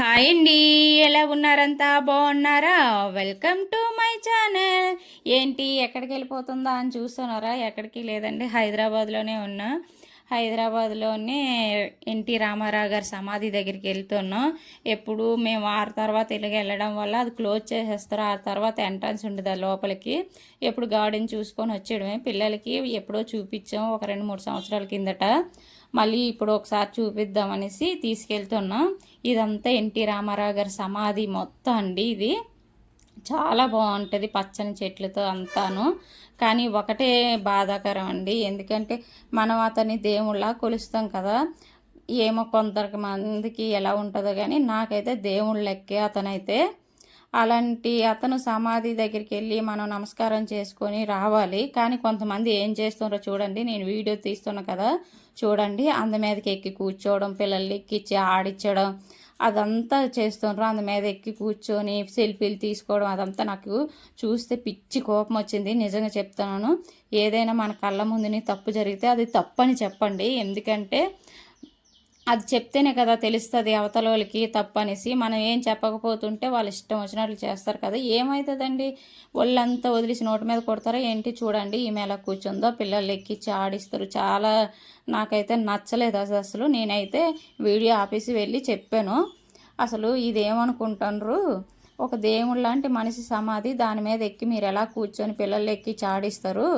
Hi అండి ఎలా ఉన్నారంతా? బాగున్నారా? వెల్కమ్ టు మై ఛానల్ ఏంటి ఎక్కడికి వెళ్ళిపోతుందా అని చూస్తున్నారా? ఎక్కడికి లేదండి హైదరాబాద్లోనే ఉన్నా. హైదరాబాద్లోనే ఎన్టీ రామారావు గారి సమాధి దగ్గరికి వెళ్తున్నాం. ఎప్పుడు మేము ఆరు తర్వాత ఇలాగ వెళ్ళడం వల్ల అది క్లోజ్ చేసేస్తారు. ఆ తర్వాత ఎంట్రన్స్ ఉండదు లోపలికి. ఎప్పుడు గార్డెన్ చూసుకొని వచ్చేయడమే. పిల్లలకి ఎప్పుడో చూపించాం ఒక రెండు మూడు సంవత్సరాల కిందట. మళ్ళీ ఇప్పుడు ఒకసారి చూపిద్దామనేసి తీసుకెళ్తున్నాం. ఇదంతా ఎన్టీ రామారావు గారి సమాధి మొత్తం అండి ఇది. చాలా బాగుంటుంది పచ్చని చెట్లతో అంతాను. కానీ ఒకటే బాధాకరం అండి. ఎందుకంటే మనం అతని దేవుళ్ళ కొలుస్తాం కదా. ఏమో కొందరికి మందికి ఎలా ఉంటుందో కానీ నాకైతే దేవుళ్ళ లెక్కే అతనైతే. అలాంటి అతను సమాధి దగ్గరికి వెళ్ళి మనం నమస్కారం చేసుకొని రావాలి. కానీ కొంతమంది ఏం చేస్తున్నారో చూడండి. నేను వీడియో తీస్తున్నా కదా. చూడండి అంద మీదకి ఎక్కి కూర్చోవడం పిల్లల్ని ఎక్కిచ్చి ఆడించడం అదంతా చేస్తుండ్రు. అందు మీద ఎక్కి కూర్చొని సెల్ఫీలు తీసుకోవడం అదంతా నాకు చూస్తే పిచ్చి కోపం వచ్చింది. నిజంగా చెప్తున్నాను ఏదైనా మన కళ్ళ ముందుని తప్పు జరిగితే అది తప్పని చెప్పండి. ఎందుకంటే అది చెప్తేనే కదా తెలుస్తుంది అవతల వాళ్ళకి తప్పనేసి. మనం ఏం చెప్పకపోతుంటే వాళ్ళు ఇష్టం వచ్చినట్లు చేస్తారు కదా. ఏమవుతుందండి ఒళ్ళంతా వదిలేసి నోటి మీద కొడతారో ఏంటి? చూడండి ఈమె ఎలా కూర్చుందో పిల్లలు ఎక్కించి ఆడిస్తారు. చాలా నాకైతే నచ్చలేదు అసలు. నేనైతే వీడియో ఆఫీస్కి వెళ్ళి చెప్పాను. అసలు ఇదేమనుకుంటున్నారు? ఒక దేవుడు లాంటి మనిషి సమాధి దాని మీద ఎక్కి మీరు ఎలా కూర్చొని పిల్లలు ఎక్కి చాడిస్తారు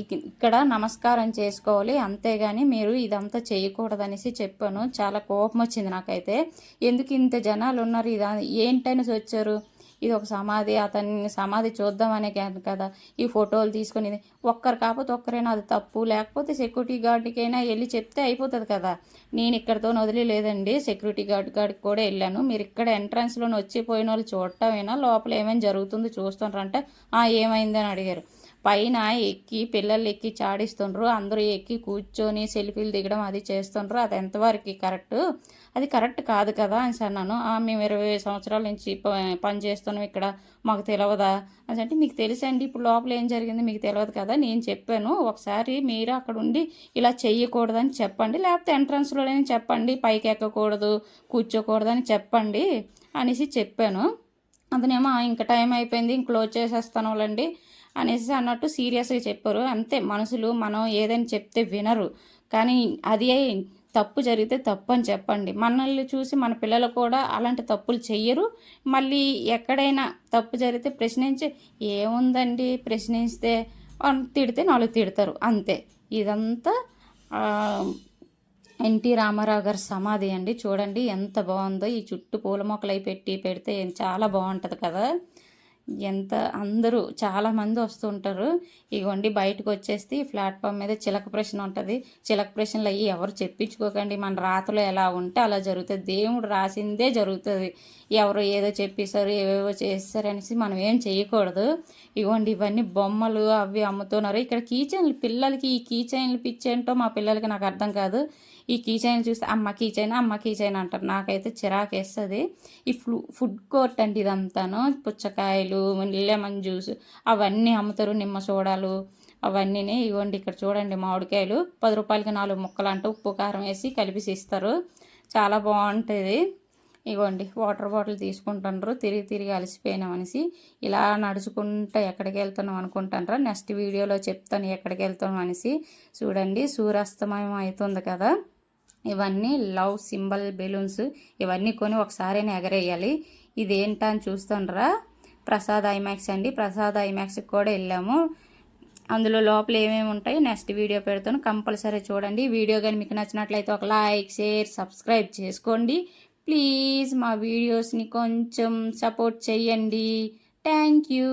ఇక్కడ నమస్కారం చేసుకోవాలి. అంతేగాని మీరు ఇదంతా చేయకూడదనేసి చెప్పాను. చాలా కోపం వచ్చింది నాకైతే. ఎందుకు ఇంత జనాలు ఉన్నారు ఇది ఏంటనేసి వచ్చారు? ఇది ఒక సమాధి అతన్ని సమాధి చూద్దామనే కదా. ఈ ఫోటోలు తీసుకొని ఒక్కరు కాకపోతే ఒక్కరైనా అది తప్పు. లేకపోతే సెక్యూరిటీ గార్డ్కైనా వెళ్ళి చెప్తే అయిపోతుంది కదా. నేను ఇక్కడితో వదిలేదండి సెక్యూరిటీ గార్డ్ గార్డ్కి కూడా వెళ్ళాను మీరు ఇక్కడ ఎంట్రన్స్లోనే వచ్చిపోయిన వాళ్ళు చూడటమైనా? లోపల ఏమైనా జరుగుతుంది చూస్తుంటారంటే ఏమైందని అడిగారు. పైన ఎక్కి పిల్లలు ఎక్కి చాడిస్తుండ్రు. అందరూ ఎక్కి కూర్చొని సెల్ఫీలు దిగడం అది చేస్తుండ్రు. అది ఎంతవరకు కరెక్ట్? అది కరెక్ట్ కాదు కదా అని అన్నాను మేము ఇరవై సంవత్సరాల నుంచి పని చేస్తున్నాం ఇక్కడ. మాకు తెలియదా అని అంటే మీకు తెలుసండి. ఇప్పుడు లోపల ఏం జరిగింది మీకు తెలియదు కదా. నేను చెప్పాను. ఒకసారి మీరు అక్కడ ఉండి ఇలా చెయ్యకూడదని చెప్పండి. లేకపోతే ఎంట్రన్స్లోనే చెప్పండి. పైకి ఎక్కకూడదు. కూర్చోకూడదని చెప్పండి. అనేసి చెప్పాను. అతనేమో ఇంకా టైం అయిపోయింది. ఇంక క్లోజ్ చేసేస్తాను వాళ్ళండి. అనేసి అన్నట్టు సీరియస్గా చెప్పారు. అంతే మనుషులు మనం ఏదైనా చెప్తే వినరు. కానీ అది తప్పు జరిగితే తప్పు అని చెప్పండి. మనల్ని చూసి మన పిల్లలు కూడా అలాంటి తప్పులు చెయ్యరు. మళ్ళీ ఎక్కడైనా తప్పు జరిగితే ప్రశ్నించి ఏముందండి ప్రశ్నిస్తే? తిడితే నాలుగు తిడతారు. అంతే. ఇదంతా ఎన్టీ రామారావు గారి సమాధి అండి. చూడండి ఎంత బాగుందో. ఈ చుట్టూ పూల మొక్కలు పెట్టి పెడితే చాలా బాగుంటుంది కదా. ఎంత అందరూ చాలామంది వస్తుంటారు ఇగోండి బయటకు వచ్చేస్తే ప్లాట్ఫామ్ మీద చిలక ప్రశ్న ఉంటుంది. చిలక ప్రశ్నలు అయ్యి ఎవరు చెప్పించుకోకండి. మన రాతలో ఎలా ఉంటే అలా జరుగుతుంది. దేవుడు రాసిందే జరుగుతుంది. ఎవరు ఏదో చెప్పేశారు ఏవేవో చేస్తారు అనేసి మనం ఏం చేయకూడదు. ఇవ్వండి ఇవన్నీ బొమ్మలు అవి అమ్ముతున్నారు. ఇక్కడ కీచైన్లు పిల్లలకి ఈ కీచైన్లు పిచ్చేంటో మా పిల్లలకి నాకు అర్థం కాదు. ఈ కీచైన్ చూస్తే అమ్మ కీచైన్ అమ్మ కీచైన్ అంటారు. నాకైతే చిరాకేస్తుంది. ఈ ఫ్లూ ఫుడ్ కోర్ట్ అండి ఇదంతాను. పుచ్చకాయలు లెమన్ జ్యూస్ అవన్నీ అమ్ముతారు. నిమ్మ సోడాలు అవన్నీ ఇవ్వండి ఇక్కడ చూడండి మామిడికాయలు. పది రూపాయలకి నాలుగు ముక్కలు అంటే ఉప్పు కారం వేసి కలిపిసి ఇస్తారు. చాలా బాగుంటుంది. ఇగోండి వాటర్ బాటిల్ తీసుకుంటుండ్రు తిరిగి తిరిగి అలసిపోయినాం అనేసి. ఇలా నడుచుకుంటూ ఎక్కడికి వెళ్తున్నాం అనుకుంటాండ్రా నెక్స్ట్ వీడియోలో చెప్తాను ఎక్కడికి వెళ్తాం అనేసి. చూడండి. సూర్యాస్తమయం అవుతుంది కదా. ఇవన్నీ లవ్ సింబల్ బెలూన్స్. ఇవన్నీ కొని ఒకసారి ఎగరేయాలి. ఇదేంటా అని చూస్తుండ్రా ప్రసాద్ ఐమాక్స్ అండి. ప్రసాద్ ఐమాక్స్కి కూడా వెళ్ళాము. అందులో లోపల ఏమేమి ఉంటాయి నెక్స్ట్ వీడియో పెడతాను. కంపల్సరీ చూడండి. వీడియో కానీ మీకు నచ్చినట్లయితే ఒక లైక్ షేర్ సబ్స్క్రైబ్ చేసుకోండి. ప్లీజ్ మా వీడియోస్ని కొంచెం సపోర్ట్ చేయండి. Thank you.